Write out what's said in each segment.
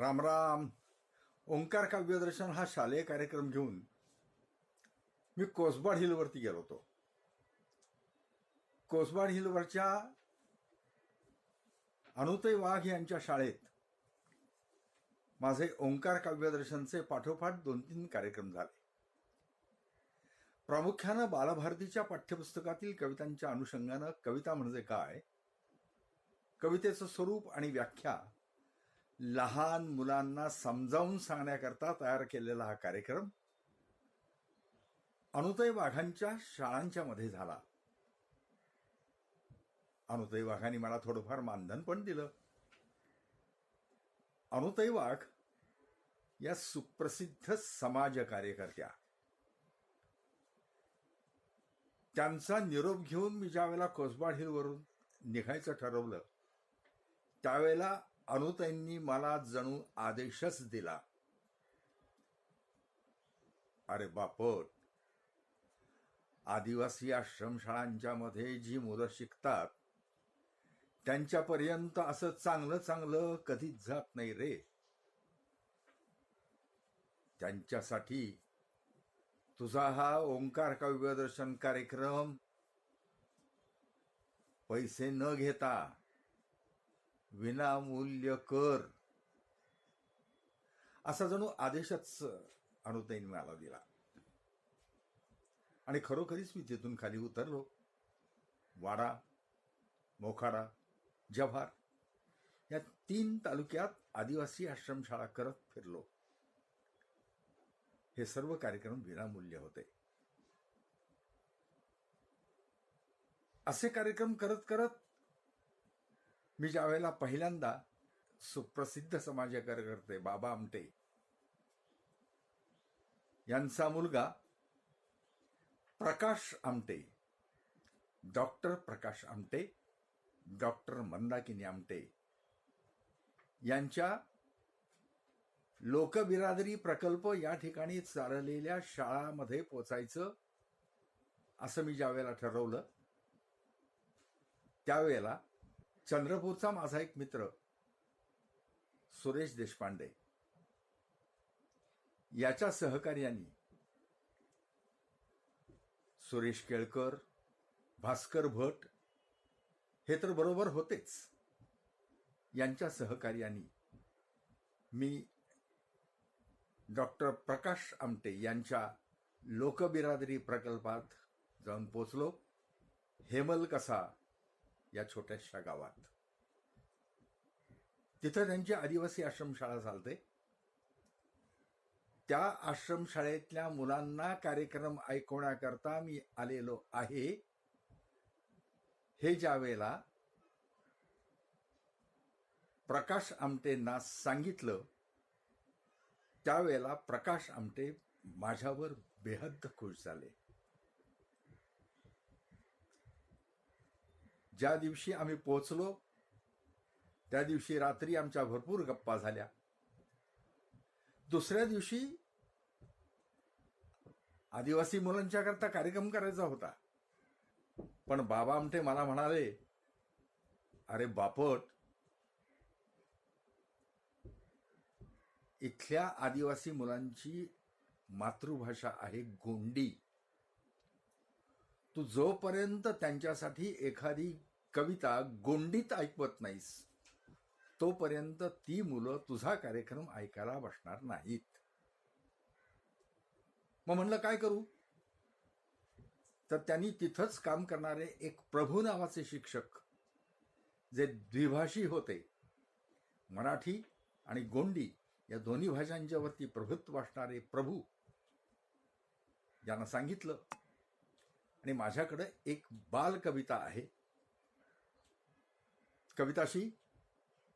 रामराम ओंकार काव्यदर्शन हा शालेय कार्यक्रम घेऊन मी कोसबाड हिलवरती गेलो होतो. कोसबाड हिलवरच्या अनुतय वाघ यांच्या शाळेत माझे ओंकार काव्यदर्शनचे पाठोपाठ दोन तीन कार्यक्रम झाले. प्रामुख्यानं बालभारतीच्या पाठ्यपुस्तकातील कवितांच्या अनुषंगानं कविता म्हणजे काय? कवितेचं स्वरूप आणि व्याख्या लहान मुलांना समजावून सांगण्याकरता तयार केलेला हा कार्यक्रम अनुतय वाघांच्या शाळांच्या मध्ये झाला. अनुतय वाघांनी मला थोडंफार मानधन पण दिलं. अनुतय वाघ या सुप्रसिद्ध समाज कार्यकर्त्या. त्यांचा निरोप घेऊन मी ज्यावेळेला कोसबाड हिलवरून निघायचं ठरवलं त्यावेळेला अनुताईंनी मला जणू आदेशच दिला. अरे बापट. आदिवासी आश्रमशाळांच्या मध्ये जी मुलं शिकतात त्यांच्यापर्यंत असं चांगलं चांगलं कधीच जात नाही रे. त्यांच्यासाठी तुझा हा ओंकार काव्यदर्शन कार्यक्रम पैसे न घेता विनामूल्य कर. असा जणू आदेशच अनुताईने मला दिला. आणि खरोखरीच मी तिथून खाली उतरलो. वाडा मोखाडा जव्हार या तीन तालुक्यात आदिवासी आश्रमशाळा करत फिरलो. हे सर्व कार्यक्रम विनामूल्य होते. असे कार्यक्रम करत करत मी ज्यावेळेला पहिल्यांदा सुप्रसिद्ध समाज कार्यकर्ते बाबा आमटे यांचा मुलगा प्रकाश आमटे डॉक्टर प्रकाश आमटे डॉक्टर मंदाकिनी आमटे यांच्या लोकबिरादरी प्रकल्प या ठिकाणी चाललेल्या शाळामध्ये पोचायचं असं मी ज्यावेळेला ठरवलं त्यावेळेला चंद्रपूरचा माझा एक मित्र सुरेश देशपांडे. याच्या सहकार्याने सुरेश केळकर भास्कर भट हे तर बरोबर होतेच. यांच्या सहकार्याने मी डॉक्टर प्रकाश आमटे यांच्या लोकबिरादरी प्रकल्पात जाऊन पोचलो. हेमल कसा या छोट्याशा गावात. तिथं त्यांची आदिवासी आश्रमशाळा चालते. त्या आश्रमशाळेतल्या मुलांना कार्यक्रम ऐकवण्याकरता मी आलेलो आहे. हे ज्या वेळेला प्रकाश आमटेंना सांगितलं त्यावेळेला प्रकाश आमटे माझ्यावर बेहद्द खुश झाले. ज्या दिवशी आम्ही पोचलो त्या दिवशी रात्री आमच्या भरपूर गप्पा झाल्या. दुसऱ्या दिवशी आदिवासी मुलांच्या करता कार्यक्रम करायचा होता. पण बाबा आमटे मला म्हणाले अरे बापट इथल्या आदिवासी मुलांची मातृभाषा आहे गोंडी. तू जोपर्यंत त्यांच्यासाठी एखादी कविता गोंडीत ऐकवत नाहीस. तोपर्यंत ती मुलं तुझा कार्यक्रम ऐकायला बसणार नाहीत. मग म्हणलं काय करू? तर त्यांनी तिथंच काम करणारे एक प्रभू नावाचे शिक्षक जे द्विभाषी होते मराठी आणि गोंडी या दोन्ही भाषांच्या वरती प्रभुत्व असणारे प्रभू यांना सांगितलं. आणि माझ्याकडे एक बाल कविता आहे. कविताशी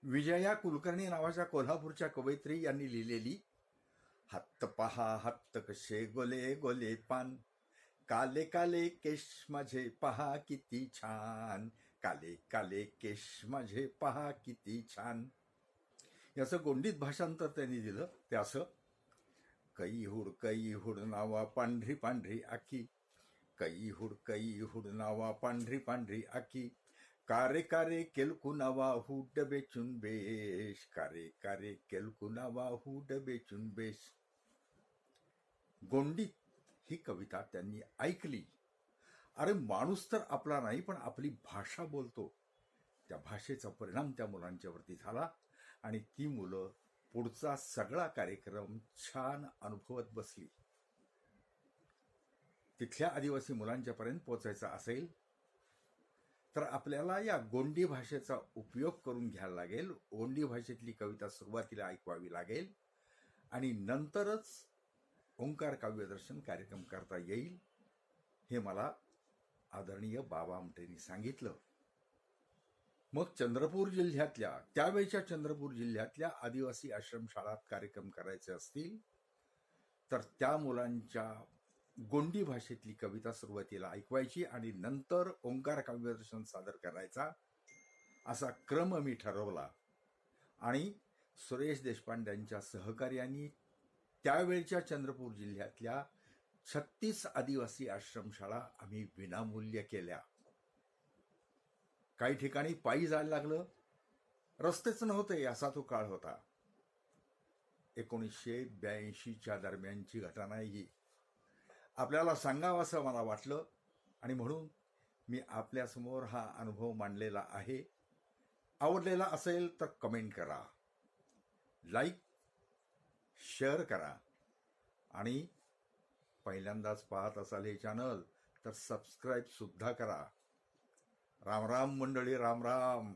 विजया कुलकर्णी नावाच्या कोल्हापूरच्या कवयित्री यांनी लिहिलेली हत्त पहा हत्त कसे गोले गोले पान. काले काले केश माझे पहा किती छान. काले काले केश माझे पहा किती छान. याचं गोंडीत भाषांतर त्यांनी दिलं. ते असं कई हुड कई हुड नावा पांढरी पांढरी आखी. कई हुड कई हुड नावा पांढरी पांढरी आखी. कारे कारे केलकुनावा हू डबे चुनबेश कारे कारे केलकुनावा हू डबे चुनबेश. गोंडीत ही कविता त्यांनी ऐकली. अरे माणूस तर आपला नाही पण आपली भाषा बोलतो. त्या भाषेचा परिणाम त्या मुलांच्यावरती झाला आणि ती मुलं पुढचा सगळा कार्यक्रम छान अनुभवत बसली. तिथल्या आदिवासी मुलांच्यापर्यंत पोचायचा असेल तर आपल्याला या गोंडी भाषेचा उपयोग करून घ्यायला लागेल. गोंडी भाषेतली कविता सुरुवातीला ऐकवावी लागेल आणि नंतरच ओंकार काव्यदर्शन कार्यक्रम करता येईल हे मला आदरणीय बाबा आमटेंनी सांगितलं. मग चंद्रपूर जिल्ह्यातल्या त्यावेळच्या चंद्रपूर जिल्ह्यातल्या आदिवासी आश्रमशाळात कार्यक्रम करायचे असतील तर त्या मुलांच्या गोंडी भाषेतली कविता सुरुवातीला ऐकवायची आणि नंतर ओंकार काव्यदर्शन सादर करायचा असा क्रम मी ठरवला. आणि सुरेश देशपांड्यांच्या सहकार्याने त्यावेळच्या चंद्रपूर जिल्ह्यातल्या छत्तीस आदिवासी आश्रमशाळा आम्ही विनामूल्य केल्या. काही ठिकाणी पायी जायला लागलं. रस्तेच नव्हते असा तो काळ होता. एकोणीसशे ब्याऐंशीच्या दरम्यानची घटना आहे ही आपल्याला सांगावं असं मला वाटलं. आणि म्हणून मी आपल्यासमोर हा अनुभव मांडलेला आहे. आवडलेला असेल तर कमेंट करा. लाईक शेअर करा. आणि पहिल्यांदाच पाहत असाल हे चॅनल तर सबस्क्राईब सुद्धा करा. राम राम मंडळी राम राम.